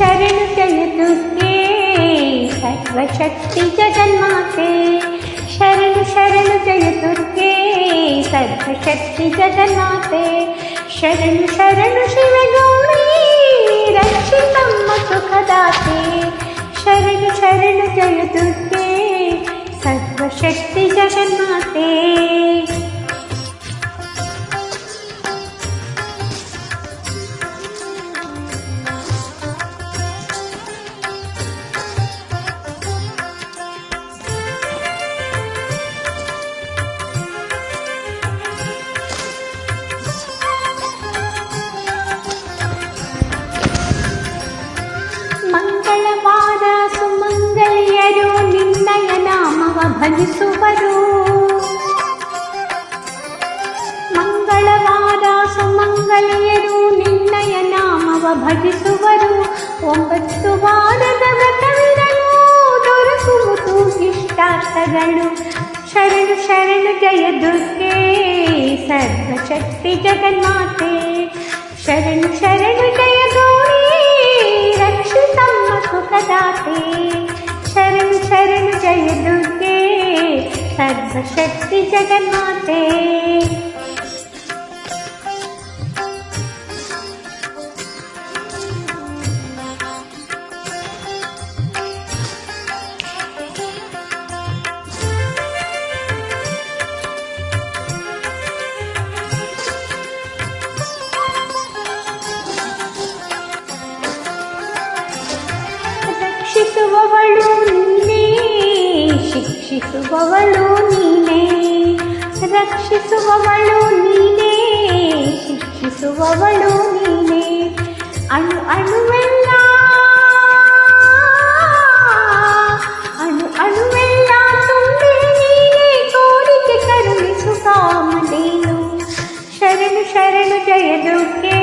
शरण चलदुर्गे सर्वति जन्मते। शरण शरण जय दुर्गे सर्वशक्ति जगन्माते शरण शरण शिवो रक्षितं सुखदाते। शरण शरण जय दुर्गे सर्वशक्ति जगन्माते ಸುಮಂಗಲಿಯರು ನಿನ್ನಯ ನಾಮವ ಭಜಿಸುವರು ಒಂಬತ್ತು ವಾರದ ವ್ರತವಿರಲು ದೊರಕುವುದು ಇಷ್ಟಾರ್ಥಗಳು ಶರಣು ಶರಣು ಜಯ ದುರ್ಗೆ ಸರ್ವಶಕ್ತಿ ಜಗನ್ಮಾತೆ ಶರಣು ಶರಣು ಜಯ ಗೌರಿ ರಕ್ಷಿತಮ್ಮ ಸುಖದಾತೆ ಶರಣು ಶರಣು ಜಯ ದುರ್ಗೆ ಸರ್ವಶಕ್ತಿ ಜಗನ್ಮಾತೆ ರಕ್ಷಿಸುವವಳು ನೀನೇ ಶಿಕ್ಷಿಸುವವಳು ನೀನೇ ರಕ್ಷಿಸುವವಳು ನೀನೇ ಶಿಕ್ಷಿಸುವವಳು ನೀನೇ ಅಣು ಅಣುವೆಲ್ಲ ಅಣು ಅಣುವೆಲ್ಲ ತುಂಬಿ ನೀನೇ ಕೋರಿಕೆ ಕರುಣಿಸು ಕಾಮಧೇನು ಶರಣು ಶರಣು ಜಯ ದುರ್ಗೆ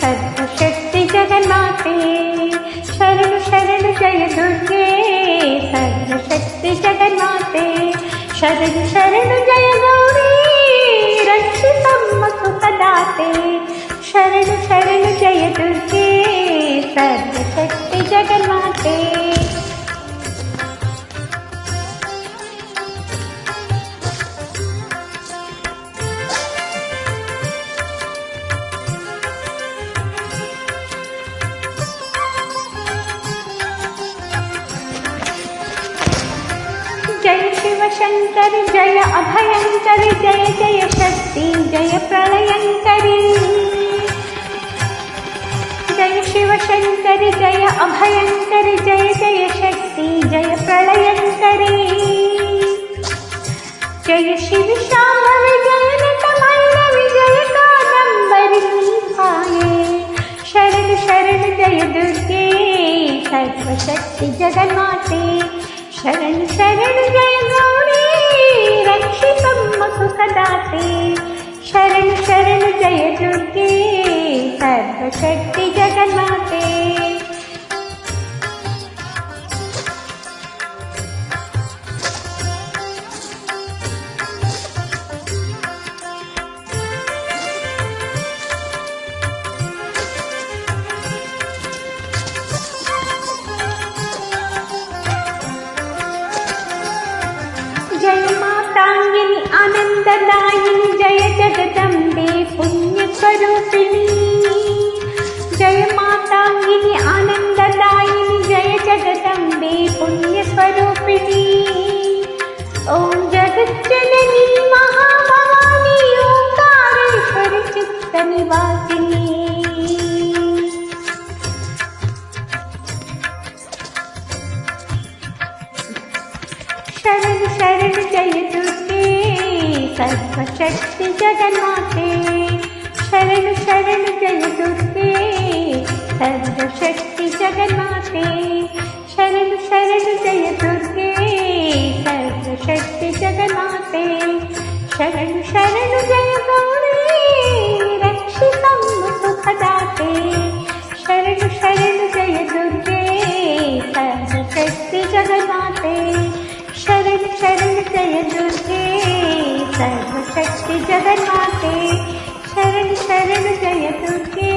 ಸರ್ವಶಕ್ತಿ ಜಗನ್ಮಾತೆ शरण जय दुर्गे, सर्वशक्ति जगन्माते शरण शरण जय गौरी रक्षितमसुपदाते शरण शरण जय दुर्गे, सर्वशक्ति जगन्माते शिव शंकर जय अभयंकर, जय जय शक्ति, जय प्रलयंकरी। जय शिव शंकर, जय अभयंकर, जय जय शक्ति, जय प्रलयंकरी। जय शिव शाम्भवी जय नटमल्ल विजय कादम्बरी शरण शरण जय दुर्गे, सर्वशक्ति जगन्माते शरण शरण जय रक्षितम्म सुखदाते। शरण शरण जय दुर्गे सर्वशक्ति जगन्माते आनंददायिनी जय जगदम्बे पुण्यस्वरूपिणी। जय मातांगिनी आनंददायिनी जय जगदम्बे पुण्यस्वरूपिणी। ॐ जगज्जननी सर्वशक्ति जगन्माते शरण शरण जय दुर्गे सर्वशक्ति जगन्माते शरण शरण जय दुर्गे जगन्माते शरण शरण जय दुर्गे